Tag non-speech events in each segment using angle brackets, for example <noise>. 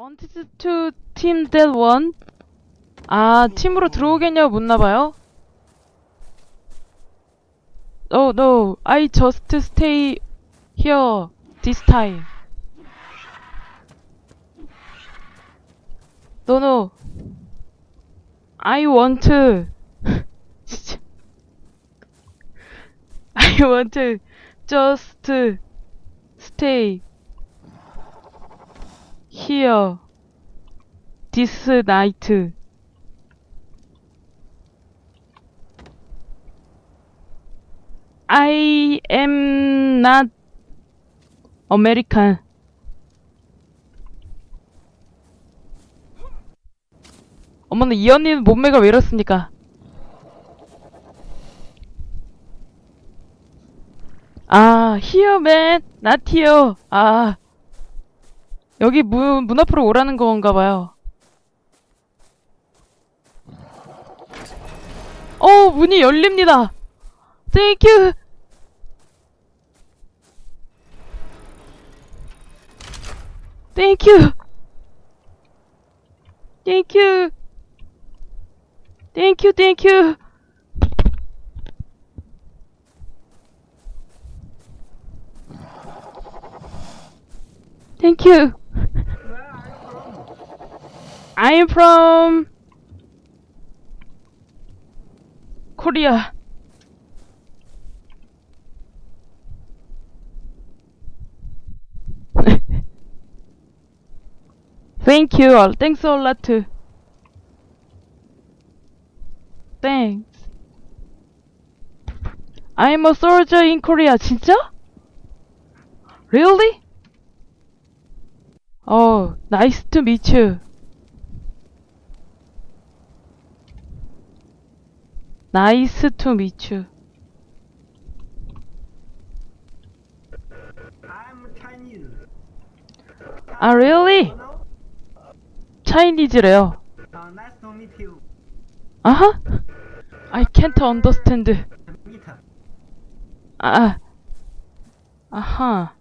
Wanted to team that one? 아, 팀으로 들어오겠냐고 묻나봐요? Oh, no. I just stay here this time. No, no. I want to. I want to just stay here this night. I am not American. 어머나 이 언니는 몸매가 왜 이렇습니까? 아, here man, not here. 아, 여기 문, 문 앞으로 오라는 건가 봐요. 어, 문이 열립니다. You. Thank you, thank you. Thank you. I'm from Korea. <laughs> Thank you. all. Thanks a lot. too. Thanks. I'm a soldier in Korea. 진짜? Really? Oh, nice to meet you. Nice to meet you. I'm Chinese. 아, really? No? 차이니즈래요. Uh, nice to meet you. 아하? I can't understand. Meet. 아, 아하.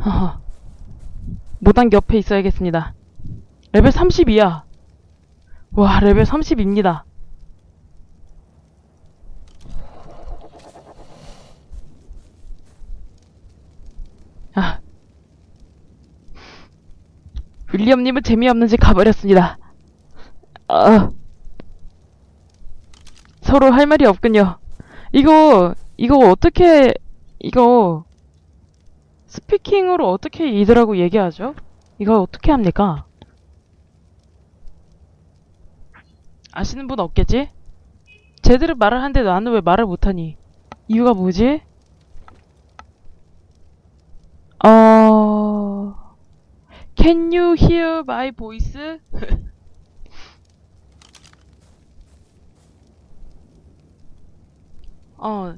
하하. 모단기 옆에 있어야겠습니다. 레벨 32야. 와, 레벨 30입니다. 아. 윌리엄님은 재미없는지 가버렸습니다. 어. 서로 할 말이 없군요. 이거, 이거 어떻게, 이거, 스피킹으로 어떻게 이들하고 얘기하죠? 이거 어떻게 합니까? 아시는 분 없겠지? 제대로 말을 하는데 나는 왜 말을 못하니? 이유가 뭐지? 어... Can you hear my voice? <laughs> 어.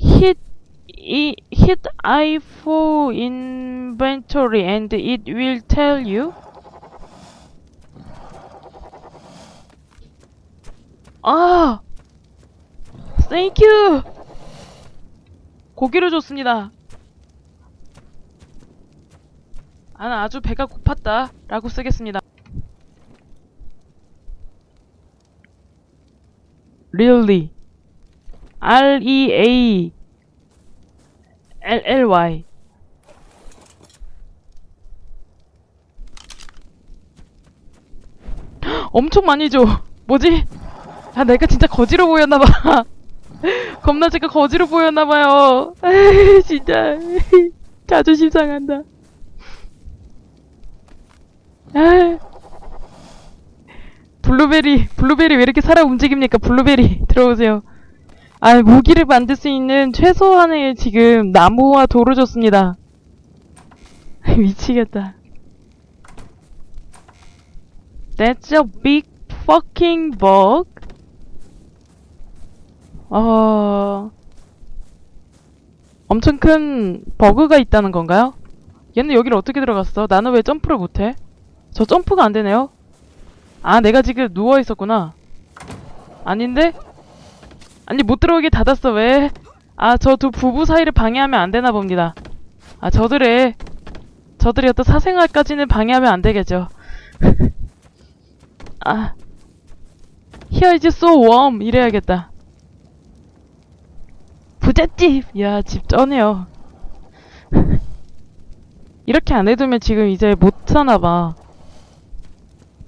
Hit hit I for inventory and it will tell you. 아! Thank you! 고기를 줬습니다. 나는 아주 배가 고팠다. 라고 쓰겠습니다. Really. R-E-A L-L-Y <gasps> 엄청 많이 줘. <laughs> 뭐지? 아, 내가 진짜 거지로 보였나봐. <laughs> 겁나 제가 거지로 보였나봐요. <laughs> 진짜. 자존심 상한다. 아 블루베리, 블루베리 왜 이렇게 살아 움직입니까? 블루베리, 들어오세요. 아, 무기를 만들 수 있는 최소한의 지금 나무와 돌을 줬습니다. <laughs> 미치겠다. That's a big fucking bug. 어... 엄청 큰 버그가 있다는 건가요? 얘는 여기를 어떻게 들어갔어? 나는 왜 점프를 못해? 저 점프가 안 되네요? 아, 내가 지금 누워 있었구나. 아닌데? 아니 못 들어오게 닫았어 왜? 아 저 두 부부 사이를 방해하면 안 되나 봅니다. 아 저들의 저들의 어떤 사생활까지는 방해하면 안 되겠죠. <laughs> 아 Here is so warm 이래야겠다. 부잣집 야 집 쩌네요. <laughs> 이렇게 안 해두면 지금 이제 못 사나봐.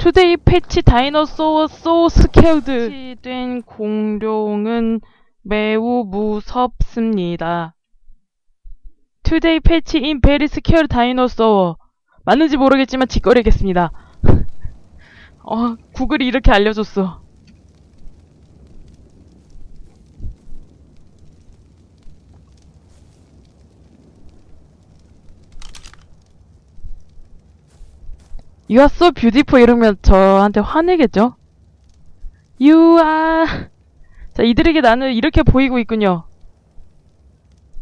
투데이 패치 다이너소어 소 스케일드 패치된 공룡은 매우 무섭습니다. 투데이 패치 인 베리 스케일 다이너소어 맞는지 모르겠지만 짓거리겠습니다. <laughs> 어, 구글이 이렇게 알려줬어. You are so beautiful 이러면 저한테 화내겠죠? You are... 자, 이들에게 나는 이렇게 보이고 있군요.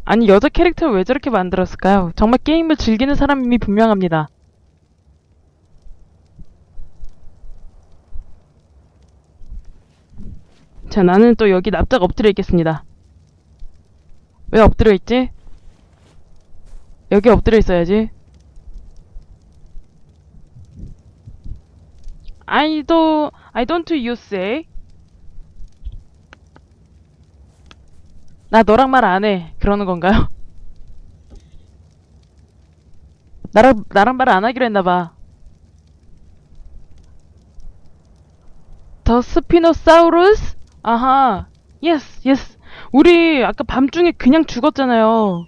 아니, 여자 캐릭터를 왜 저렇게 만들었을까요? 정말 게임을 즐기는 사람임이 분명합니다. 자, 나는 또 여기 납작 엎드려 있겠습니다. 왜 엎드려 있지? 여기 엎드려 있어야지. I don't, I don't you say. 나 너랑 말 안 해. 그러는 건가요? <laughs> 나랑, 나랑 말 안 하기로 했나봐. 더 스피노사우루스? 아하. 예스, 예스. 우리 아까 밤중에 그냥 죽었잖아요.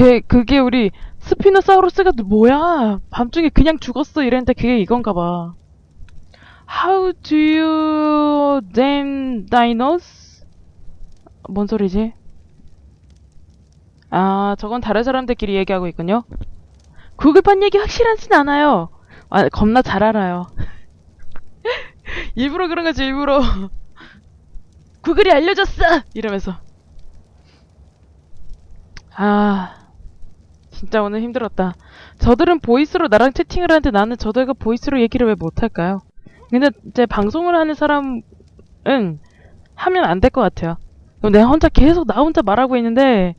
그, 그게 우리 스피노사우루스가 뭐야? 밤중에 그냥 죽었어 이랬는데 그게 이건가 봐. How do you name dinos? 뭔 소리지? 아, 저건 다른 사람들끼리 얘기하고 있군요. 구글판 얘기 확실하진 않아요. 아, 겁나 잘 알아요. <laughs> 일부러 그런 거지, 일부러. 구글이 알려줬어! 이러면서. 아, 진짜 오늘 힘들었다. 저들은 보이스로 나랑 채팅을 하는데 나는 저들과 보이스로 얘기를 왜 못할까요? 근데 제 방송을 하는 사람은 하면 안 될 것 같아요. 그럼 내가 혼자 계속 나 혼자 말하고 있는데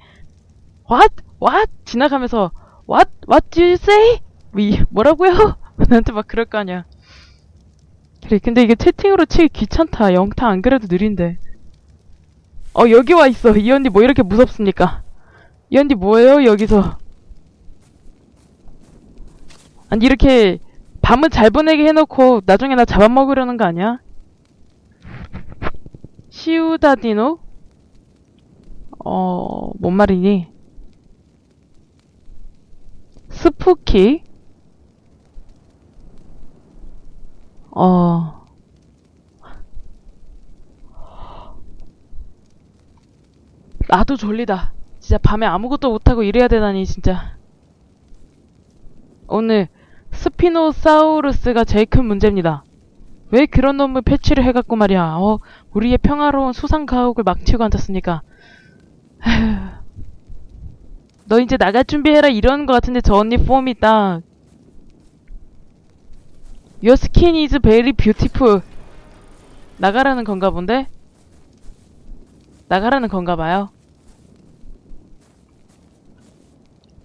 What? What? 지나가면서 What? What do you say? 위 뭐라고요? <laughs> 나한테 막 그럴 거 아니야. 그래 근데 이게 채팅으로 치기 귀찮다. 영타 안 그래도 느린데. 어 여기 와 있어. 이 언니 뭐 이렇게 무섭습니까? 이 언니 뭐예요 여기서? 아니 이렇게 밤은 잘 보내게 해놓고 나중에 나 잡아먹으려는 거 아니야? 시우다디노? 어, 뭔 말이니? 스푸키? 어. 나도 졸리다. 진짜 밤에 아무것도 못하고 일해야 되다니, 진짜. 오늘 스피노사우루스가 제일 큰 문제입니다. 왜 그런 놈을 패치를 해갖고 말이야. 어, 우리의 평화로운 수상 가옥을 막치고 앉았으니까. <sighs> 너 이제 나갈 준비해라 이러는 것 같은데 저 언니 폼이 딱. Your skin is very beautiful. 나가라는 건가 본데? 나가라는 건가 봐요.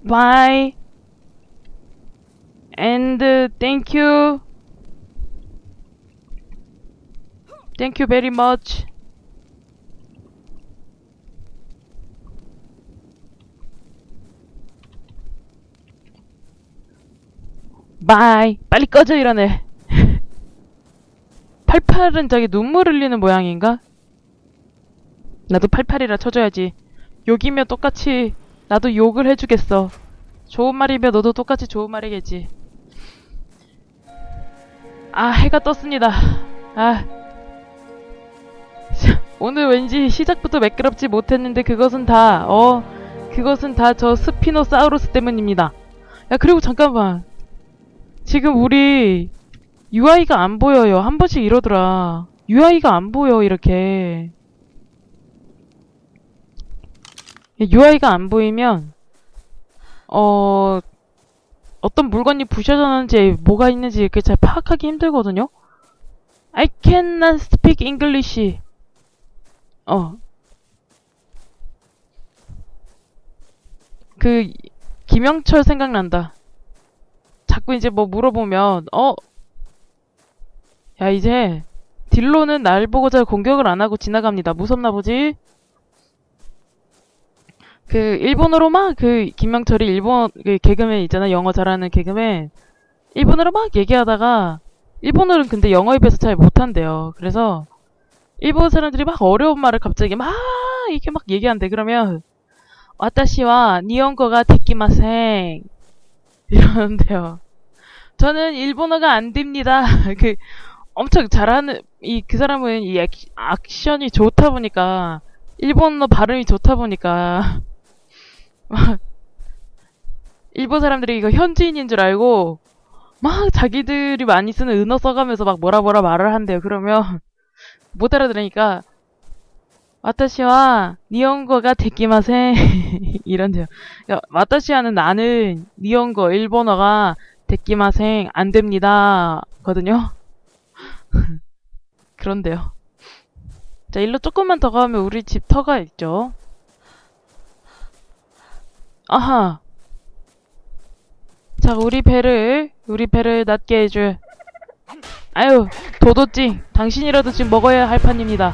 Bye. And uh, thank you. Thank you very much. 바이. 빨리 꺼져 이러네. 88은 <laughs> 저기 눈물 흘리는 모양인가? 나도 88이라 쳐줘야지. 욕이며 똑같이 나도 욕을 해주겠어. 좋은 말이면 너도 똑같이 좋은 말이겠지. 아, 해가 떴습니다. 아. 오늘 왠지 시작부터 매끄럽지 못했는데 그것은 다, 어, 그것은 다 저 스피노사우루스 때문입니다. 야, 그리고 잠깐만. 지금 우리 UI가 안 보여요. 한 번씩 이러더라. UI가 안 보여, 이렇게. UI가 안 보이면, 어, 어떤 물건이 부셔졌는지 뭐가 있는지 이렇게 잘 파악하기 힘들거든요. I cannot speak English. 어. 그 김영철 생각난다. 자꾸 이제 뭐 물어보면 어. 야 이제 딜로는 날 보고 잘 공격을 안 하고 지나갑니다. 무섭나 보지? 그 일본어로 막 그 김명철이 일본 그 개그맨 있잖아 영어 잘하는 개그맨 일본어로 막 얘기하다가 일본어는 근데 영어에 비해서 잘 못한대요. 그래서 일본 사람들이 막 어려운 말을 갑자기 막 이렇게 막 얘기한대. 그러면 와타시와 니온고가 데키마생 이러는데요. 저는 일본어가 안 됩니다. <laughs> 그 엄청 잘하는 이 그 사람은 이 액, 액션이 좋다 보니까 일본어 발음이 좋다 보니까 막 <laughs> 일본 사람들이 이거 현지인인 줄 알고 막 자기들이 많이 쓰는 은어 써가면서 막 뭐라 뭐라 말을 한대요. 그러면 <laughs> 못 알아들으니까 와타시와 니온고가 데키마세 <laughs> 이런데요. 야, 와타시와는 나는 니온고 일본어가 데키마생 안 됩니다. 거든요. 그런데요. 자, 일로 조금만 더 가면 우리 집 터가 있죠. 아하. 자, 우리 배를, 우리 배를 낫게 해줄. 아유, 도도찡. 당신이라도 지금 먹어야 할 판입니다.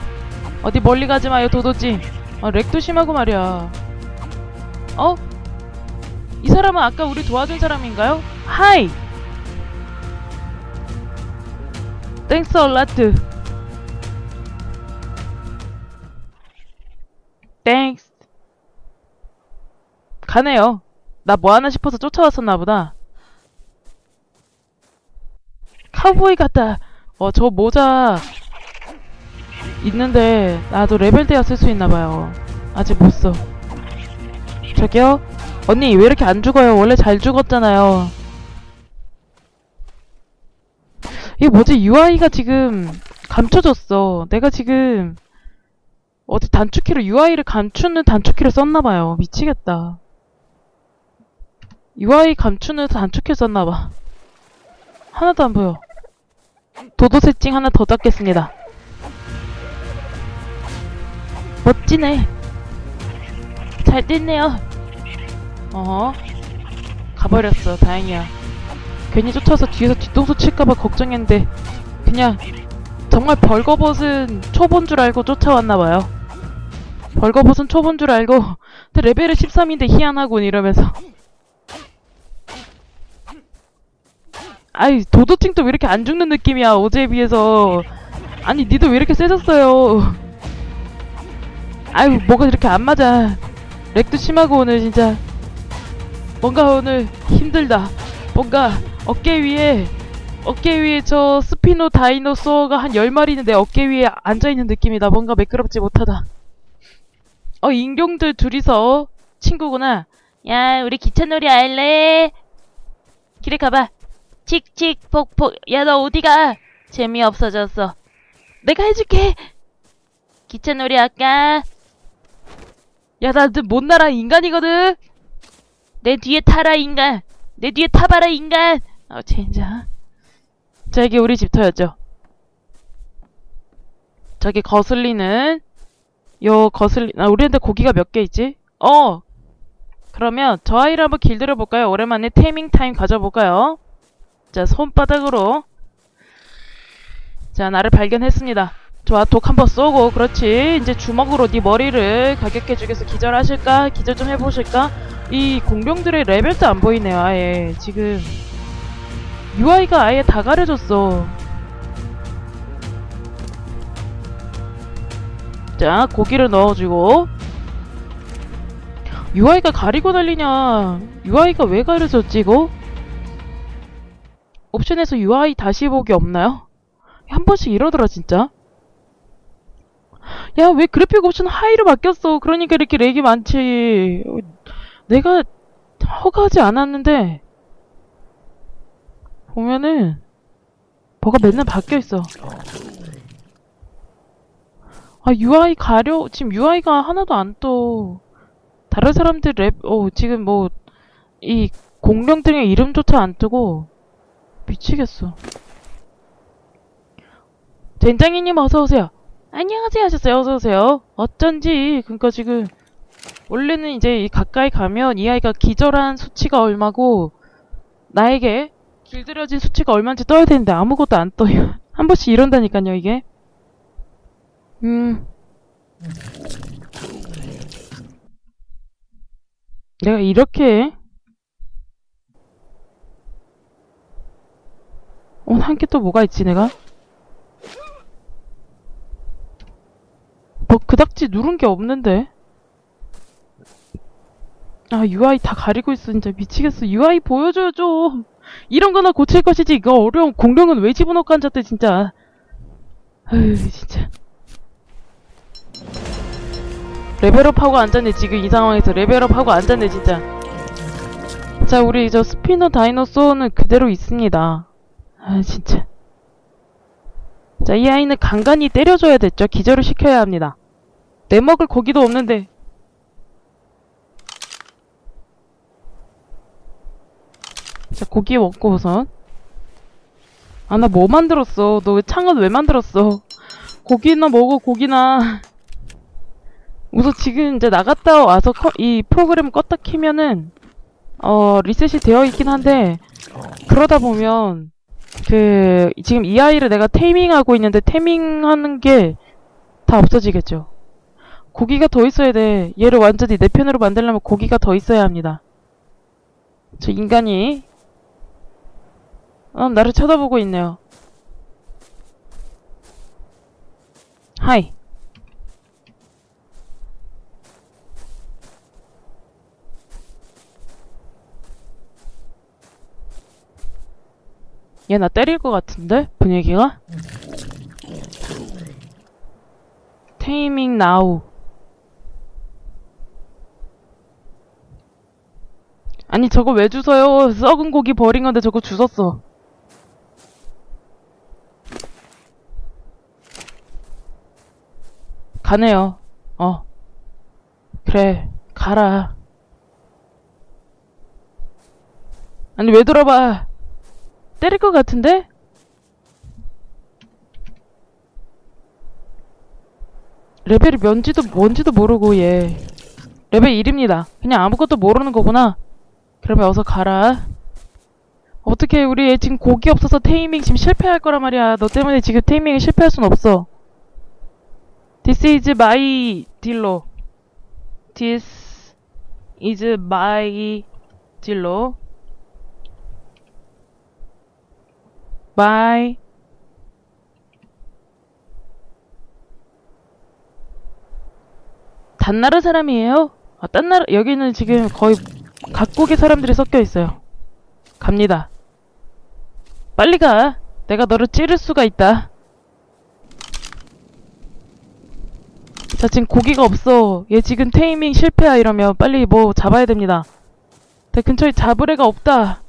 어디 멀리 가지 마요, 도도찡. 아, 렉도 심하고 말이야. 어? 이 사람은 아까 우리 도와준 사람인가요? 하이! 땡스 얼라트. 땡스. 가네요. 나 뭐 하나 싶어서 쫓아왔었나 보다. 카우보이 같다. 어, 저 모자 있는데 나도 레벨 대야 쓸수 있나 봐요. 아직 못 써. 저기요? 언니 왜 이렇게 안 죽어요? 원래 잘 죽었잖아요. 이게 뭐지? UI가 지금 감춰졌어. 내가 지금 어디 단축키로 UI를 감추는 단축키를 썼나봐요. 미치겠다. UI 감추는 단축키 썼나봐. 하나도 안 보여. 도도 세팅 하나 더 닫겠습니다. 멋지네. 잘 됐네요. 어허. 가버렸어. 다행이야. 괜히 쫓아서 뒤에서 뒤통수 칠까봐 걱정했는데 그냥 정말 벌거벗은 초본 줄 알고 쫓아왔나봐요. 벌거벗은 초본 줄 알고 근데 레벨이 13인데 희한하군 이러면서 아이 도도칭도 왜 이렇게 안 죽는 느낌이야 어제에 비해서. 아니 니도 왜 이렇게 세졌어요? 아유 뭐가 이렇게 안 맞아. 렉도 심하고 오늘 진짜. 뭔가 오늘 힘들다. 뭔가 어깨 위에 어깨 위에 저 스피노 다이노소어가 한 10마리 있는데 어깨 위에 앉아있는 느낌이다. 뭔가 매끄럽지 못하다. 어 인경들 둘이서 친구구나. 야 우리 기차놀이 할래? 길에 가봐 칙칙 폭폭 야 너 어디가? 재미없어졌어. 내가 해줄게. 기차놀이 할까? 야나못 날아 인간이거든. 내 뒤에 타라 인간. 내 뒤에 타봐라 인간. 어 젠장. 자 이게 우리 집터였죠? 저기 거슬리는 요 거슬리 아 우리한테 고기가 몇 개 있지? 어. 그러면 저 아이를 한번 길들여 볼까요? 오랜만에 테이밍 타임 가져볼까요? 자 손바닥으로. 자 나를 발견했습니다. 좋아 독 한번 쏘고. 그렇지. 이제 주먹으로 네 머리를 가격해 주겠어 기절하실까? 기절 좀 해보실까? 이 공룡들의 레벨도 안 보이네요 아예. 지금 UI가 아예 다 가려졌어. 자 고기를 넣어주고. UI가 가리고 달리냐? UI가 왜 가려졌지 이거? 옵션에서 UI 다시 보기 없나요? 한 번씩 이러더라 진짜. 야 왜 그래픽 옵션 하이로 바뀌었어? 그러니까 이렇게 렉이 많지. 내가 허가하지 않았는데. 보면은 뭐가 맨날 바뀌어있어. 아 UI 가려 지금 UI가 하나도 안 떠. 다른 사람들 랩 어 지금 뭐 이 공룡등에 이름조차 안 뜨고 미치겠어. 젠장이님 어서 오세요. 안녕하세요 하셨어요. 어서 오세요. 어쩐지 그러니까 지금 원래는 이제 이 가까이 가면 이 아이가 기절한 수치가 얼마고 나에게 길들여진 수치가 얼마인지 떠야 되는데 아무것도 안 떠요. <laughs> 한 번씩 이런다니까요 이게. 음. 내가 이렇게 어, 한개 또 뭐가 있지, 내가? 뭐, 그닥지 누른 게 없는데? 아, UI 다 가리고 있어, 진짜. 미치겠어. UI 보여줘요, 좀. 이런 거나 고칠 것이지. 이거 어려운 공룡은 왜 집어넣고 앉았대, 진짜. 아유, 진짜. 레벨업하고 앉았네, 지금 이 상황에서. 레벨업하고 앉았네, 진짜. 자, 우리 저 스피너 다이너소어는 그대로 있습니다. 아, 진짜. 자, 이 아이는 간간히 때려줘야 됐죠. 기절을 시켜야 합니다. 내 먹을 고기도 없는데. 자, 고기 먹고 우선. 아, 나 뭐 만들었어? 너 왜 창은 왜 만들었어? 고기나 먹어, 고기나. 우선 지금 이제 나갔다 와서 커- 이 프로그램 껐다 키면은, 어, 리셋이 되어 있긴 한데, 그러다 보면, 그 지금 이 아이를 내가 테이밍하고 있는데 테이밍하는 게 다 없어지겠죠. 고기가 더 있어야 돼. 얘를 완전히 내 편으로 만들려면 고기가 더 있어야 합니다. 저 인간이 어, 나를 쳐다보고 있네요. 하이. 얘 나 때릴 것 같은데? 분위기가? 테이밍 나우. 아니 저거 왜 주워요? 썩은 고기 버린 건데 저거 주웠어. 가네요. 어. 그래. 가라. 아니 왜 돌아봐. 때릴 것 같은데? 레벨이 뭔지도 뭔지도 모르고 얘 레벨 1입니다. 그냥 아무것도 모르는 거구나. 그러면 어서 가라. 어떻게 우리 얘 지금 고기 없어서 테이밍 지금 실패할 거란 말이야. 너 때문에 지금 테이밍이 실패할 순 없어. This is my 딜로. This is my 딜로. 바이. 단나라 사람이에요? 아, 딴 나라, 여기는 지금 거의 각국의 사람들이 섞여 있어요. 갑니다. 빨리 가. 내가 너를 찌를 수가 있다. 자, 지금 고기가 없어. 얘 지금 테이밍 실패야 이러면 빨리 뭐 잡아야 됩니다. 내 근처에 잡을 애가 없다.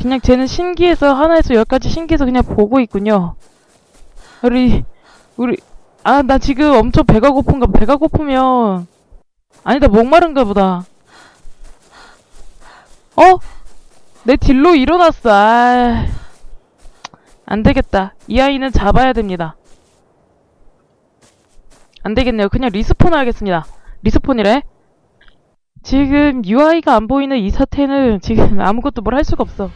그냥 쟤는 신기해서 하나에서 열까지 신기해서 그냥 보고 있군요. 우리 우리 아 나 지금 엄청 배가 고픈가 배가 고프면 아니다 목마른가 보다. 어? 내 딜로 일어났어. 아, 안 되겠다. 이 아이는 잡아야 됩니다. 안 되겠네요. 그냥 리스폰 하겠습니다. 리스폰이래. 지금 UI가 안 보이는 이 사태는 지금 아무것도 뭘 할 수가 없어.